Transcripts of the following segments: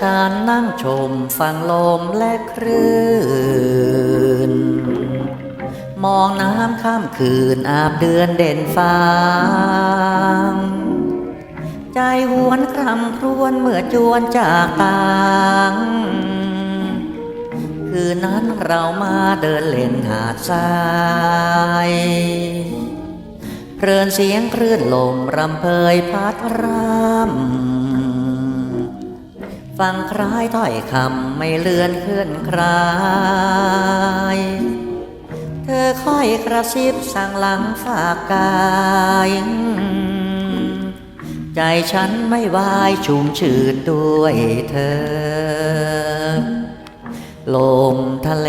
ฉันนั่งชมฟังลมและคลื่น มองน้ำข้ามคืนอาบเดือนเด่นฟ้า ใจหวนครำครวญเมื่อจวนจากต่างคืนนั้นเรามาเดินเล่นหาดทรายเพลินเสียงคลื่นลมรำเพยพัดรำ ฟังคล้ายถ้อยคำไม่เลือนเคลื่อนคลาย เธอค่อยกระซิบสั่งหลังฝากกาย ใจฉันไม่วายชุ่มชื่นด้วยเธอ ลมทะเล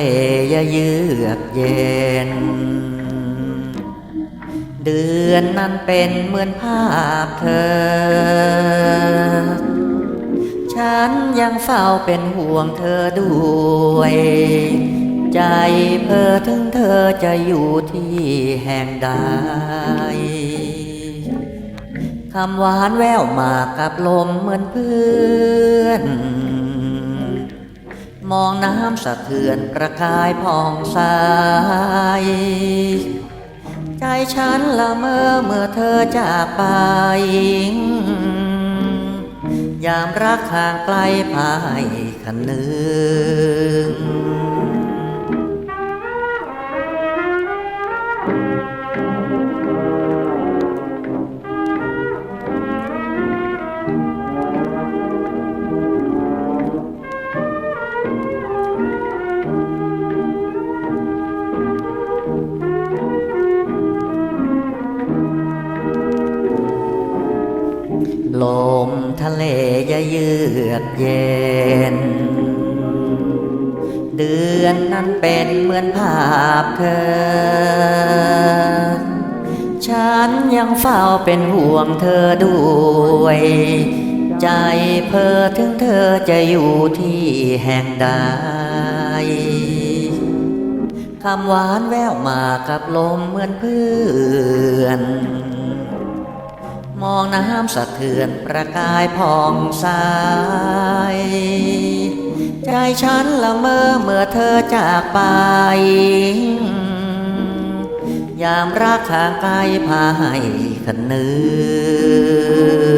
ยเยือกเย็น เดือนนั้นเป็นเหมือนภาพเธอ ฉันยังเฝ้าเป็นห่วงเธอด้วย ใจเพ้อถึงเธอจะอยู่ที่แห่งใดคำหวานแววมากับลมเหมือนเพื่อน มองน้ำสะเทือนประกายผ่องใสใจฉันละเมอเมื่อเธอจากไป ยามรักห่างไกลพายคันนึงลมทะเล เยือกเย็น เดือนนั้นเป็นเหมือนภาพเธอ ฉันยังเฝ้าเป็นห่วงเธอด้วย ใจเพ้อถึงเธอจะอยู่ที่แห่งใดคำหวานแววมากับลมเหมือนเพื่อน มองน้ำสะเทือนประกายผ่องใสใจฉันละเมอเมื่อเธอจากไป ยามรักห่างไกลพาให้คันนึง